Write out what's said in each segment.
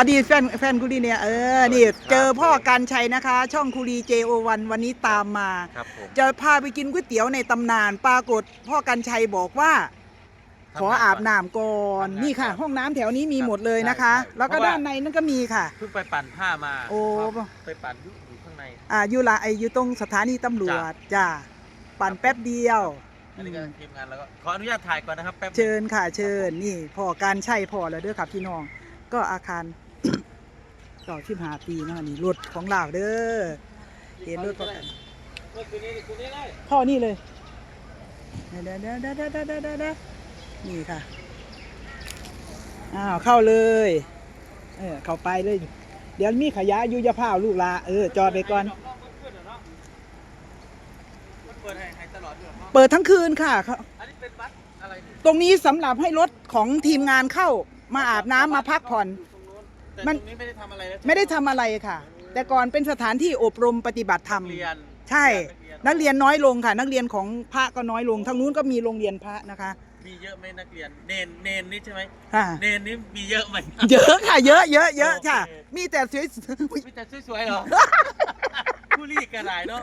อดีตแฟนแฟนคุรีเนี่ยเออนี่เจอพ่อการชัยนะคะ ช่องคุรี JO1 วันนี้ตามมา ครับผมจะพาไปกินก๋วยเตี๋ยวในตำนาน ปรากฏพ่อกันชัยบอกว่า ขออาบน้ำก่อนนี่ค่ะ ห้องน้ำแถวนี้มีหมดเลยนะคะ แล้วก็ด้านในนั่นก็มีค่ะเพิ่งไปปั่นผ้ามาโอ้ครับไปปั่นอยู่อยู่ข้างในอ่าอยู่ละไออยู่ตรงสถานีตำรวจจ้าปั่นแป๊บเดียวอันนี้ก็ทีมงานแล้วก็ขออนุญาตถ่ายก่อนนะครับแป๊บนึงเชิญค่ะเชิญนี่พ่อการชัยพ่อแล้วเด้อค่ะพี่น้องก็อาคาร ก่าสิบหาปีนะนี่รถของลาวเด้อเห็นรถปอะกันพ่อนี่เลยเด้อเด้อเด้อเด้อเด้อเด้อเด้อนี่ค่ะอ้าวเข้าเลย เออเข้าไปเลย เดี๋ยวมีขยะอยู่ยาผ้าลูกลาเออจอดไปก่อนเปิดทั้งคืนค่ะอันนี้เป็นวัดอะไรตรงนี้สำหรับให้รถของทีมงานเข้ามาอาบน้ำมาพักผ่อน แต่มันตรงนี้ไม่ได้ทำอะไรแล้วไม่ได้ทำอะไรค่ะ แต่ก่อนเป็นสถานที่อบรมปฏิบัติธรรม เรียนใช่ นักเรียนน้อยลงค่ะ นักเรียนของพระก็น้อยลงทางนู้นก็มีโรงเรียนพระนะคะมีเยอะไหมนักเรียน เนนเนนนี่ใช่ไหมค่ะเนนนี่มีเยอะไหม เยอะค่ะ เยอะเยอะเยอะโอเคค่ะมีแต่สวย มีแต่สวยๆเหรอ ผู้รีกระไรเนาะ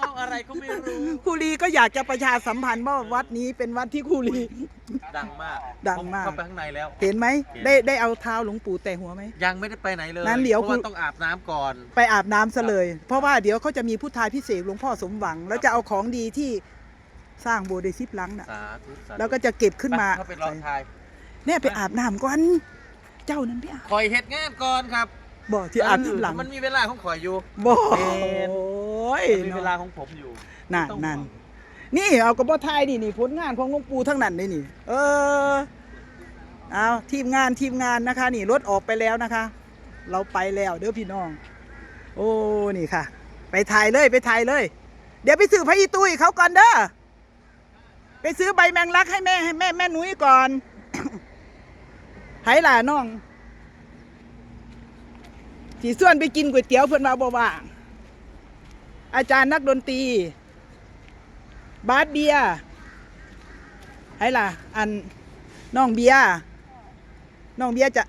เมาอะไรก็ไม่รู้ ครูลีก็อยากจะประชาสัมพันธ์ว่าวัดนี้เป็นวัดที่ครูลี ดังมากดังมาก เข้าไปข้างในแล้ว เห็นไหมเห็นได้ได้เอาเท้าหลวงปู่แต่หัวไหม ยังไม่ได้ไปไหนเลยนั้นเดี๋ยวเพราะว่าคุณต้องอาบน้ำก่อน ไปอาบน้ำซะเลย เพราะว่าเดี๋ยวเขาจะมีพุทธาพิเศษกหลวงพ่อสมหวัง แล้วจะเอาของดีที่สร้างโบสถ์ได้ซิบลังน่ะ สาธุสาธุแล้วก็จะเก็บขึ้นมาไปเข้าไปลองทาย เนี่ยไปอาบน้ำก่อน เจ้านั้นไปอาบ คอยเฮ็ดงานก่อนครับ บ่ที่อาบที่หลังมันมีเวลาของข่อยอยู่บ่เอ็นโอ้ยมันมีเวลาของผมอยู่นั่นต้องนั่นห่วงนี่เอากระบอกไทยนี่นี่ผลงานของหลวงปู่ทั้งนั้นเลยนี่ เออเอาทีมงานทีมงานนะคะ นี่รถออกไปแล้วนะคะ เราไปแล้วเด้อพี่น้อง โอ้นี่ค่ะ ไปถ่ายเลยไปถ่ายเลย เดี๋ยวไปซื้อพระอีตุ้ยเขาก่อนเด้อไปซื้อใบแมงลักให้แม่ให้แม่แม่หนุ่ยก่อนไห้ล่ะน้อง สีส่วนไปกินก๋วยเตี๋ยวเพื่อนมาบ่ว่างอาจารย์นักดนตรี บาสเบียร์ไห้ล่ะ อันน้องเบียน้องเบียจะ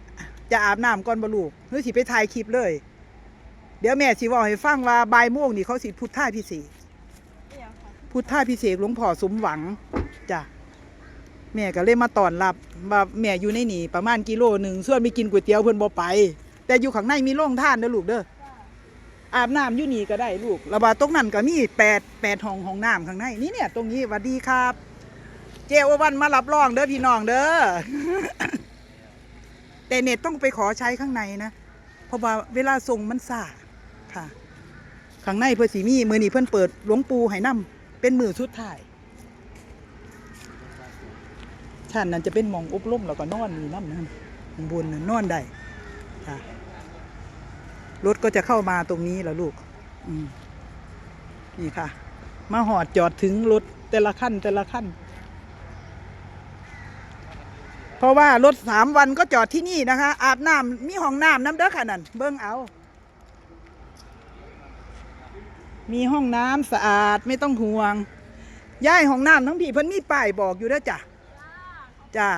จะอาบน้ำก่อนบลูกหรือสิไปถ่ายคลิปเลย เดี๋ยวแม่สิบอกให้ฟังว่าบ่ายโมงนี่เขาสิพุทธาพิเศษพุทธาพิเศษหลวงพ่อสมหวังจ้ะแม่ก็เลยมาตอนรับว่าแม่อยู่ในนี่ประมาณกิโลหนึ่งส่วนไปกินก๋วยเตี๋ยวเพิ่อนบ่ไป แต่อยู่ข้างในมีโรงท่านเด้อลูกเด้ออาบน้ำอยู่นี่ก็ได้ลูกระบาดตรงนั้นก็มีแปดแปดห้องห้องน้ำข้างในนี่เนี่ยตรงนี้หวัดดีครับ เจโอวันมารับรองเด้อพี่น้องเด้อแต่เน็ตต้องไปขอใช้ข้างในนะเพราะว่าเวลาส่งมันซ่าค่ะ ข้างในเพื่อสีมีมือนี่เพื่อนเปิดหลวงปูให้นํเป็นมือสุดท้ายชั้นนั้นจะเป็นหมองอบรมแล้วก็นอนนี่น้ำนั่นข้างบนน่ะนอนได้ค่ะ รถก็จะเข้ามาตรงนี้แล้วลูกนี่ค่ะ มาหอดจอดถึงรถแต่ละขั้นแต่ละขั้น เพราะว่ารถสามวันก็จอดที่นี่นะคะ อาบน้ำมีห้องน้ำน้ำเด้อค่ะนั่นเบิ้งเอา มีห้องน้ำสะอาดไม่ต้องห่วงย้ายห้องน้ำทั้งพี่เพิ่นมีป้ายบอกอยู่แล้วจ้ะจ้ะ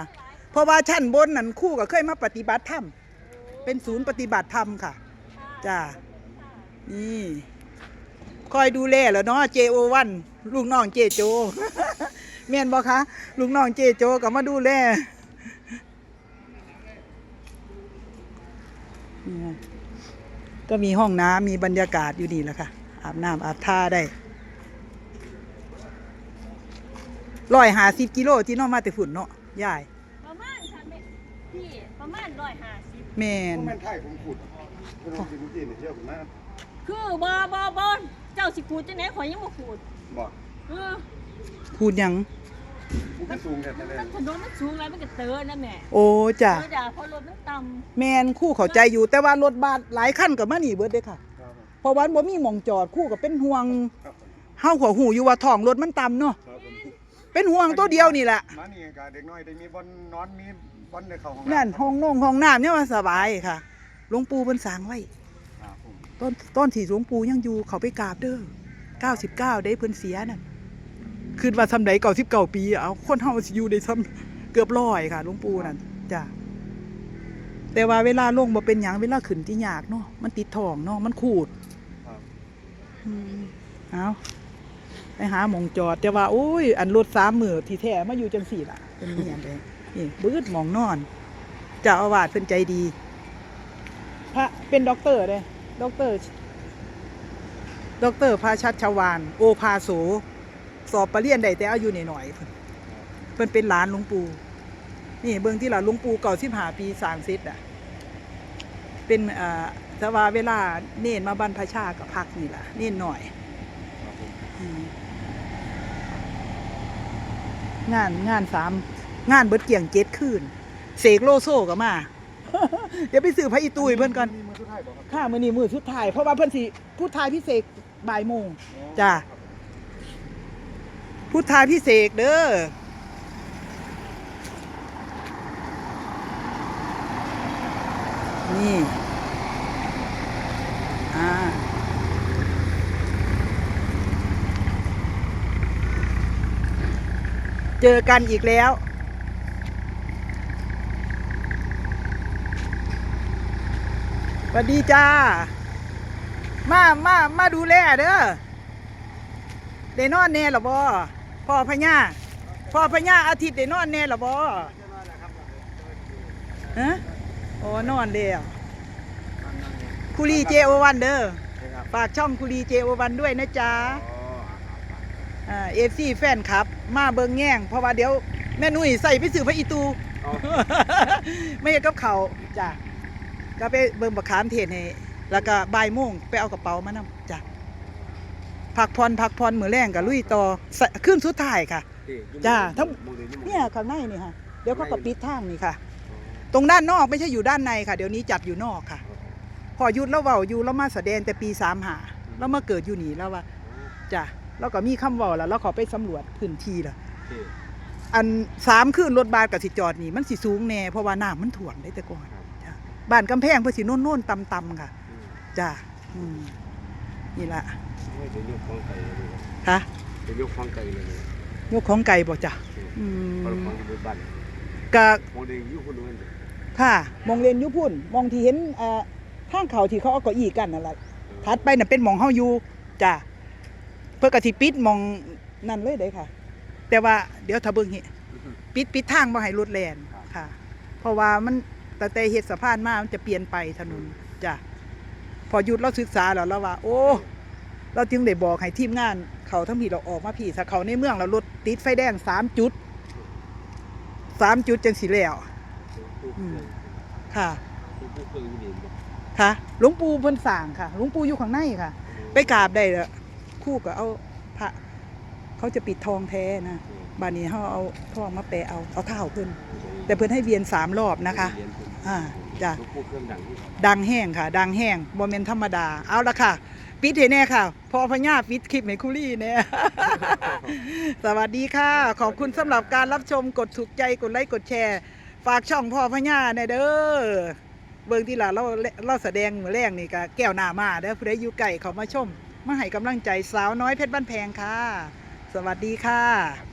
เพราะว่าชั้นบนนั่นคู่ก็เคยมาปฏิบัติธรรมเป็นศูนย์ปฏิบัติธรรมค่ะ จ้ะนี่คอยดูแลแล้วเนาะ JO1 ลูกน้องเจโจเมียนบอคะลูกน้องเจโจก็มาดูแลนี่ไงก็มีห้องน้ำมีบรรยากาศอยู่นี่แหละค่ะ อาบน้ำอาบท่าได้ร้อยหาสิบกิโลที่น้องมาแต่ฝุ่นเนาะยายประมาณค่ะแม่พี่ประมาณร้อยห้าสิบแมนแม่นไทยผมขุดเวลา กินจีนเนี่ยเที่ยวผมมาคือบอบอบอเจ้าสิขูดจังไหนข่อยยังบ่ขูดบอกเออพูดหยังผมก็สูงแค่นั้นเลยมันถนนมันสูงแล้วมันก็เตอนะแม่โอ้จ้ะเออจ้ะเพราะรถมันต่แมนคู่เข้าใจอยู่ แต่ว่ารถบัสหลายคันกับมานี่เบิดเด้อค่ะ ครับผมเพราะว่าบ่มีหม่องจอดคู่กับเป็นห่วงครับผมเฮาหัวหูอยู่ว่าท้องรถมันต่ำเนาะครับผมเป็นห่วงตัวเดียวนี่แหละมานี่กับเด็กน้อยได้มีบอลนอนมีบอลในเขาของนั่นห้องนงห้องน้ำเนี่ยว่าสบายค่ะ หลวงปู่เพิ่นสร้างไว้ครับผมต้นต้นที่หลวงปู่ยังอยู่เขาไปกราบเด้อ99ได้เพิ่นเสียนั่นคืนว่าซำใด99ปีเอาคนเฮาสิอยู่ได้ซ้ำเกือบร้อยค่ะหลวงปู่นั่นจ้ะแต่ว่าเวลาลงบ่เป็นหยังเวลาขึ้นที่ยากเนาะมันติดท้องเนาะมันขูดครับอืมเอาไปหาหมองจอด แต่ว่าโอ้ย อันรถสามมือที่แท้มาอยู่จังสี่ล่ะเป็นเมียนเลยนี่บืดหมองนอนเจ้าอาวาสเพิ่นใจดี พระเป็นด็อกเตอร์เลยด็อกเตอร์ด็อกเตอร์พาชัดชวานโอภาโสสอบปรริญญาได้แต่อายุหน่อยๆเพิ่นเพิ่นเป็นหลานหลวงปู่นี่เบิ่งที่หลานหลวงปู่เก่าสิบห้าปีสางเสร็จอะ เป็นอ่อแต่ว่าเวลาเน้นมาบรรพชากับพักนี่ล่ะ เน้นหน่อยงานงานสามงานเบิดเกี่ยงเจ็ดคืนเสกโลโซก็มา เดี๋ยวไปสื่อพระอีตุยเพิ่นก่อนมีมือสุดท้ายบอกครับข้ามือนี้มือสุดท้ายเพราะว่าเพิ่นสิพูดทายพิเศษบ่ายโมงจ้ะพูดทายพิเศษเด้อนี่อ่าเจอกันอีกแล้ว สวัสดีจ้า มา มา มาดูแลเด้อได้นอนแน่หรอบ่พ่อพญาพ่อพญาอาทิตย์ได้นอนแน่หรอบ่ฮะโอ้นอนแล้วคุรีเจโอวันเด้อครับฝากช่องคุรีเจโอวันด้วยนะจ๊ะอ๋อเอฟซีแฟนครับ มาเบิงแง่งเพราะว่าเดี๋ยว แม่นุ่ยใส่ไปสื่อพระอีตูเอาไม่เห็นกับเขาวจ้ะ ก็ไปเบิ่งบักขามเทศให้แล้วก็บ่ายโมงไปเอากระเป๋ามานำจ้ะพักพรพักพรมือแรงกับลุยต่อสะขึ้นสุดท้ายค่ะ จ้าทั้ง เนี่ยข้างในนี่ค่ะ เดี๋ยวเขาก็ปิดทางนี่ค่ะ ตรงด้านนอกไม่ใช่อยู่ด้านในค่ะ เดี๋ยวนี้จัดอยู่นอกค่ะ พอหยุดแล้วเว้าอยู่แล้วมาแสดงแต่ปีสามหาแล้วมาเกิดอยู่นี่แล้วว่าจ้ะแล้วก็มีคำเว้าแล้วแล้วขอไปสำรวจพื้นที่ละอันสามคืนรถบัสกับสิจอดนี่มันสิสูงแน่เพราะว่าน้ำมันถ่วงได้แต่ก่อนจ้ะ บ้านกำแพงเพื่อสิโน่นโน่นๆต่ำๆค่ะจ้ะอืมนี่ละเดี๋ยวยกของไก่เลยค่ะเดี๋ยวยกของไก่เลยยกของไก่บ่จ้ะอืพอมของที่บ้านกะมองเด็กอยู่คนนู้นค่ะมองเรียนอยุพุ่นมองที่เห็นเอ่อทางเขาที่เขาเอาเก้าอี้กันนั่นแหละถัดไปน่ะเป็นหมองเฮาอยู่จ้ะเพื่อกะทิปิดหมองนั่นเลยเด้ค่ะ แต่ว่าเดี๋ยวถ้าเบิ่งเฮปิดปิดทางบ่ให้รถแล่นค่ะ เพราะว่ามัน แต่แต่เฮ็ดสะพานมามันจะเปลี่ยนไปถนนจ้ะพอหยุดเราศึกษาแล้วเราว่า โอ้ เราจึงได้บอกให้ทีมงาน เขาทั้งพี่เราออกมาพี่ถ้าเขาในเมืองเรารถติดไฟแดงสามจุดสามจุดจังสิแล้วค่ะค่ะหลวงปู่เพิ่นสร้างค่ะหลวงปู่อยู่ข้างในค่ะ ไปกราบได้ละคู่ก็เอาพระเขาจะปิดทองแท้นะบานนี้เขาเอาทองมาแปะเอาเอาเท้าเพิ่นแต่เพิ่นให้เวียนสามรอบนะคะ อ่าจ้ะลูกคู่เครื่องดังที่ดังแห้งค่ะ ดังแห้งโมเมนธรรมดา เอาละค่ะ ปิดเห็นแน่ค่ะ พอพญาปิดคลิปให้คุรี่เนี่ย สวัสดีค่ะ ขอบคุณสำหรับการรับชมกดถูกใจกดไลค์กดแชร์ ฝากช่องพ่อพญาเนี่ยเด้อเบิ่งที่หล่ะเราเราแสดงมือแรงนี่ก็แก้วหน้ามาเด้อผู้ใดอยู่ไก่เขามาชม มาให้กำลังใจสาวน้อยเพชรบ้านแพงค่ะ สวัสดีค่ะ